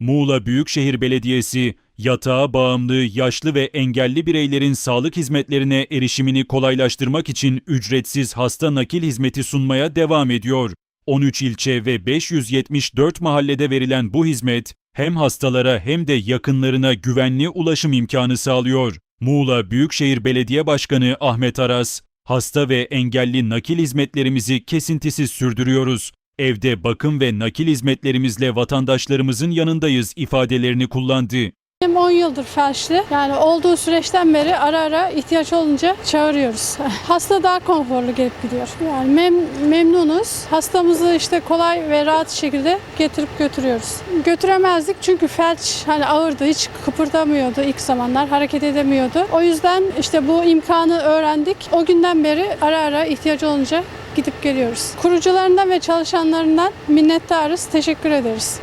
Muğla Büyükşehir Belediyesi, yatağa bağımlı, yaşlı ve engelli bireylerin sağlık hizmetlerine erişimini kolaylaştırmak için ücretsiz hasta nakil hizmeti sunmaya devam ediyor. 13 ilçe ve 574 mahallede verilen bu hizmet hem hastalara hem de yakınlarına güvenli ulaşım imkanı sağlıyor. Muğla Büyükşehir Belediye Başkanı Ahmet Aras, hasta ve engelli nakil hizmetlerimizi kesintisiz sürdürüyoruz. Evde bakım ve nakil hizmetlerimizle vatandaşlarımızın yanındayız ifadelerini kullandı. Benim 10 yıldır felçli. Yani olduğu süreçten beri ara ara ihtiyaç olunca çağırıyoruz. Hasta daha konforlu gelip gidiyor. Yani mem- memnunuz. Hastamızı işte kolay ve rahat şekilde getirip götürüyoruz. Götüremezdik çünkü felç hani ağırdı. Hiç kıpırdamıyordu ilk zamanlar. Hareket edemiyordu. O yüzden işte bu imkanı öğrendik. O günden beri ara ara ihtiyaç olunca gidip geliyoruz. Kurucularından ve çalışanlarından minnettarız. Teşekkür ederiz.